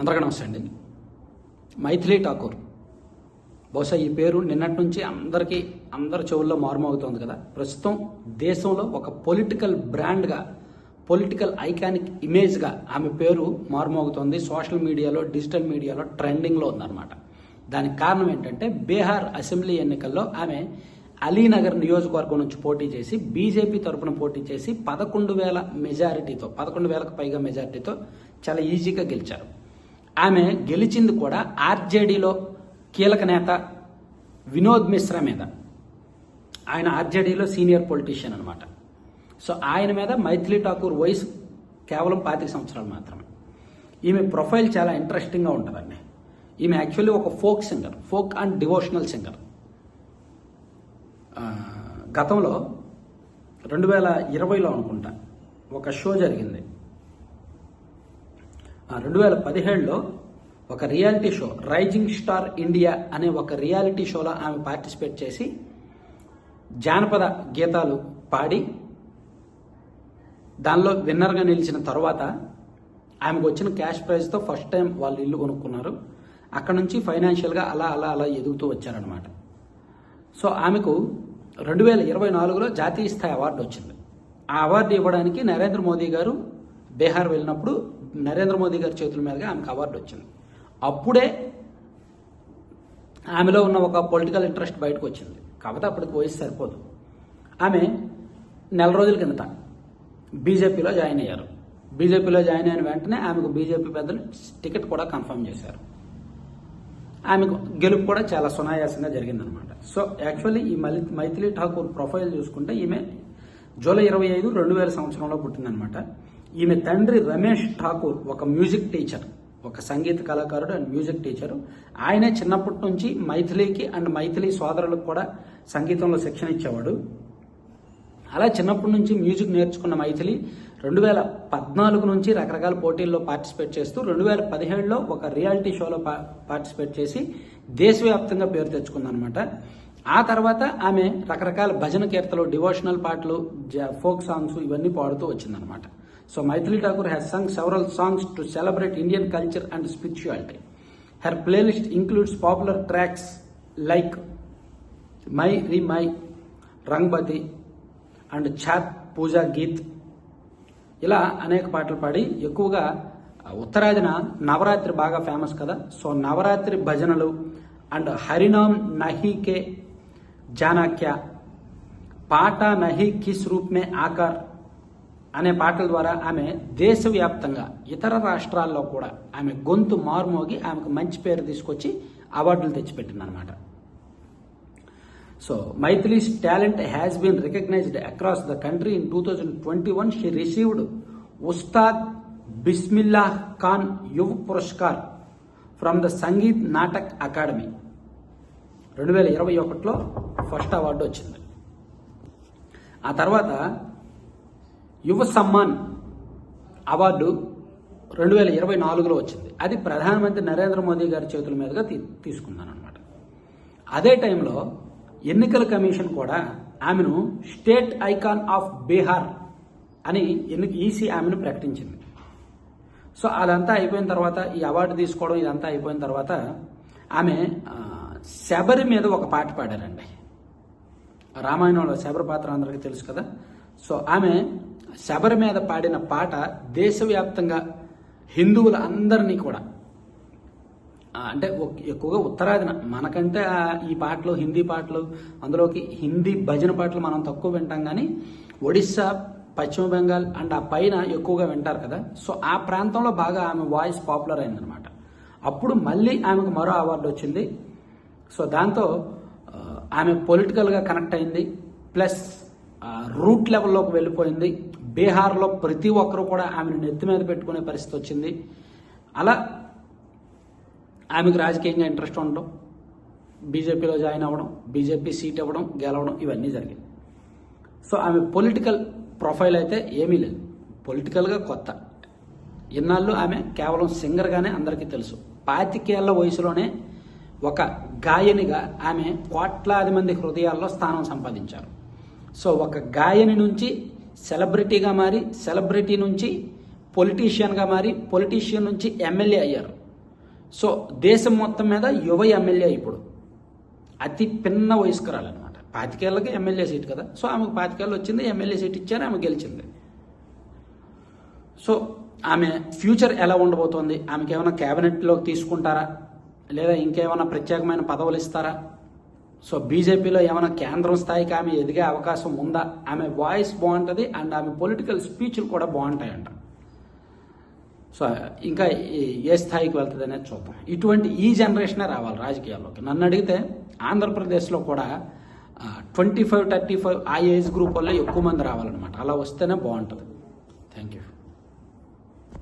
అందరికీ నమస్తే అండి. మైథిలి ఠాకూర్. బహుశా ఈ పేరు నిన్నటి నుంచి అందరికీ అందరి చెవుల్లో మారుమోగుతోంది కదా. ప్రస్తుతం దేశంలో ఒక పొలిటికల్ బ్రాండ్గా పొలిటికల్ ఐకానిక్ ఇమేజ్గా ఆమె పేరు మారుమోగుతోంది. సోషల్ మీడియాలో డిజిటల్ మీడియాలో ట్రెండింగ్లో ఉందన్నమాట. దానికి కారణం ఏంటంటే బీహార్ అసెంబ్లీ ఎన్నికల్లో ఆమె అలీనగర్ నియోజకవర్గం నుంచి పోటీ చేసి బీజేపీ తరపున పోటీ చేసి పదకొండు వేల మెజారిటీతో పదకొండు వేలకు పైగా మెజారిటీతో చాలా ఈజీగా గెలిచారు. ఆమె గెలిచింది కూడా ఆర్జేడీలో కీలక నేత వినోద్ మిశ్రా మీద. ఆయన ఆర్జేడీలో సీనియర్ పొలిటీషియన్ అనమాట సో ఆయన మీద మైథిలి ఠాకూర్ వయసు కేవలం పాతిక సంవత్సరాలు మాత్రమే. ఈమె ప్రొఫైల్ చాలా ఇంట్రెస్టింగ్గా ఉంటుందండి. ఈమె యాక్చువల్లీ ఒక folk singer folk and devotional singer. గతంలో రెండు వేల ఇరవైలో అనుకుంటా ఒక షో జరిగింది. రెండు వేల పదిహేడులో ఒక reality show rising star India అనే ఒక రియాలిటీ షోలో ఆమె పార్టిసిపేట్ చేసి జానపద గీతాలు పాడి దానిలో విన్నర్గా నిలిచిన తర్వాత ఆమెకు వచ్చిన క్యాష్ ప్రైజ్తో ఫస్ట్ టైం వాళ్ళు ఇల్లు కొనుక్కున్నారు. అక్కడ నుంచి ఫైనాన్షియల్గా అలా అలా అలా ఎదుగుతూ వచ్చారనమాట సో ఆమెకు రెండు వేల ఇరవై నాలుగులో జాతీయ స్థాయి అవార్డు వచ్చింది. ఆ అవార్డు ఇవ్వడానికి నరేంద్ర మోదీ గారు బీహార్ వెళ్ళినప్పుడు నరేంద్ర మోదీ గారి చేతుల మీదుగా ఆమెకు అవార్డు వచ్చింది. అప్పుడే ఆమెలో ఉన్న ఒక పొలిటికల్ ఇంట్రెస్ట్ బయటకు వచ్చింది. కాకపోతే అప్పటికి వయసు సరిపోదు. ఆమె నెల రోజుల కిందట బీజేపీలో జాయిన్ అయ్యారు. బీజేపీలో జాయిన్ అయిన వెంటనే ఆమెకు బీజేపీ పెద్దలు టికెట్ కూడా కన్ఫర్మ్ చేశారు. ఆమెకు గెలుపు కూడా చాలా సునాయాసంగా జరిగిందనమాట. సో యాక్చువల్లీ ఈ మలి మైథిలి ఠాకూర్ ప్రొఫైల్ చూసుకుంటే ఈమె జూలై ఇరవై ఐదు రెండు వేల సంవత్సరంలో పుట్టిందనమాట. ఈమె తండ్రి రమేష్ ఠాకూర్ ఒక మ్యూజిక్ టీచర్ ఒక సంగీత కళాకారుడు అండ్ మ్యూజిక్ టీచరు. ఆయనే చిన్నప్పటి నుంచి మైథిలికి అండ్ మైథిలి సోదరులకు కూడా సంగీతంలో శిక్షణ ఇచ్చేవాడు. అలా చిన్నప్పటి నుంచి మ్యూజిక్ నేర్చుకున్న మైథిలి రెండు వేల పద్నాలుగు నుంచి రకరకాల పోటీల్లో పార్టిసిపేట్ చేస్తూ రెండు వేల పదిహేడులో ఒక రియాలిటీ షోలో పా పార్టిసిపేట్ చేసి దేశవ్యాప్తంగా పేరు తెచ్చుకుందనమాట. ఆ తర్వాత ఆమె రకరకాల భజన కీర్తలు డివోషనల్ పాటలు ఫోక్ సాంగ్స్ ఇవన్నీ పాడుతూ వచ్చిందనమాట. So Maithili Thakur has sung several songs to celebrate Indian culture and spirituality her playlist includes popular tracks like Mai Ri Mai Rangbati and Chhath Puja Geet ఇలా అనేక పాటలు పాడి ఎక్కువగా ఉత్తరాదిన నవరాత్రి బాగా ఫేమస్ కదా. సో నవరాత్రి భజనలు అండ్ హరినామ్ నహీకే జానాక్య పాట నహి కిస్ రూప్ మే ఆకార్ అనే పాటల ద్వారా ఆమె దేశవ్యాప్తంగా ఇతర రాష్ట్రాల్లో కూడా ఆమె గొంతు మారుమోగి ఆమెకు మంచి పేరు తీసుకొచ్చి అవార్డులు తెచ్చిపెట్టిందనమాట so Maithili's talent has been recognised across the country in two thousand twenty one she received Ustad Bismillah Khan Yuva Puraskar from the Sangeet Natak Akademi రెండు వేల ఇరవై ఒకటిలో ఫస్ట్ అవార్డు వచ్చింది. ఆ తర్వాత యువ సమ్మాన్ అవార్డు రెండు వేల ఇరవై నాలుగులో వచ్చింది. అది ప్రధానమంత్రి నరేంద్ర మోదీ గారి చేతుల మీదుగా తీ తీసుకున్నాను అదే టైంలో ఎన్నికల కమిషన్ కూడా ఆమెను స్టేట్ ఐకాన్ ఆఫ్ బీహార్ అని ఎన్ని ఈసీ ఆమెను ప్రకటించింది. సో అదంతా అయిపోయిన తర్వాత ఈ అవార్డు తీసుకోవడం ఇదంతా అయిపోయిన తర్వాత ఆమె శబరి మీద ఒక పాట పాడారండి. రామాయణంలో శబరి పాత్ర అందరికీ తెలుసు కదా? సో ఆమె శబరి మీద పాడిన పాట దేశవ్యాప్తంగా హిందువుల అందరినీ కూడా అంటే ఎక్కువగా ఉత్తరాదిన మనకంటే ఈ పాటలు హిందీ పాటలు అందులోకి హిందీ భజన పాటలు మనం తక్కువ వింటాం కానీ ఒడిస్సా పశ్చిమ బెంగాల్ అండ్ ఆ పైన ఎక్కువగా వింటారు కదా. సో ఆ ప్రాంతంలో బాగా ఆమె వాయిస్ పాపులర్ అయిందనమాట అప్పుడు మళ్ళీ ఆమెకు మరో అవార్డు వచ్చింది. సో దాంతో ఆమె పొలిటికల్గా కనెక్ట్ అయింది. ప్లస్ రూట్ లెవెల్లోకి వెళ్ళిపోయింది. బీహార్లో ప్రతి ఒక్కరూ కూడా ఆమెను నెత్తి మీద పెట్టుకునే పరిస్థితి వచ్చింది. అలా ఆమెకు రాజకీయంగా ఇంట్రెస్ట్ ఉండడం బీజేపీలో జాయిన్ అవ్వడం బీజేపీ సీట్ ఇవ్వడం గెలవడం ఇవన్నీ జరిగాయి. సో ఆమె పొలిటికల్ ప్రొఫైల్ అయితే ఏమీ లేదు. పొలిటికల్గా కొత్త. ఇన్నాళ్ళు ఆమె కేవలం సింగర్గానే అందరికీ తెలుసు. పాతికేళ్ళ వయసులోనే ఒక గాయనిగా ఆమె కోట్లాది మంది హృదయాల్లో స్థానం సంపాదించారు. సో ఒక గాయని నుంచి సెలబ్రిటీగా మారి సెలబ్రిటీ నుంచి పొలిటీషియన్గా మారి పొలిటీషియన్ నుంచి ఎమ్మెల్యే అయ్యారు. సో దేశం మొత్తం మీద యువ ఎమ్మెల్యే ఇప్పుడు. అతి పిన్న వయస్కురాలన్నమాట. పాతికేళ్ళకి ఎమ్మెల్యే సీట్ కదా. సో ఆమెకు పాతికేళ్ళు వచ్చింది ఎమ్మెల్యే సీట్ ఇచ్చారు ఆమె గెలిచింది. సో ఆమె ఫ్యూచర్ ఎలా ఉండబోతోంది? ఆమెకి ఏమైనా క్యాబినెట్లోకి తీసుకుంటారా? లేదా ఇంకేమైనా ప్రత్యేకమైన పదవులు ఇస్తారా? సో బీజేపీలో ఏమైనా కేంద్రం స్థాయికి ఆమె ఎదిగే అవకాశం ఉందా? ఆమె వాయిస్ బాగుంటుంది అండ్ ఆమె పొలిటికల్ స్పీచ్లు కూడా బాగుంటాయంట. సో ఇంకా ఏ స్థాయికి వెళ్తుంది అనేది చూద్దాం. ఇటువంటి ఈ జనరేషనే రావాలి రాజకీయాల్లోకి? నన్ను అడిగితే ఆంధ్రప్రదేశ్లో కూడా ట్వంటీ ఫైవ్ థర్టీ ఫైవ్ ఆ ఏజ్ గ్రూప్ వల్ల ఎక్కువ మంది రావాలన్నమాట. అలా వస్తేనే బాగుంటుంది. Thank you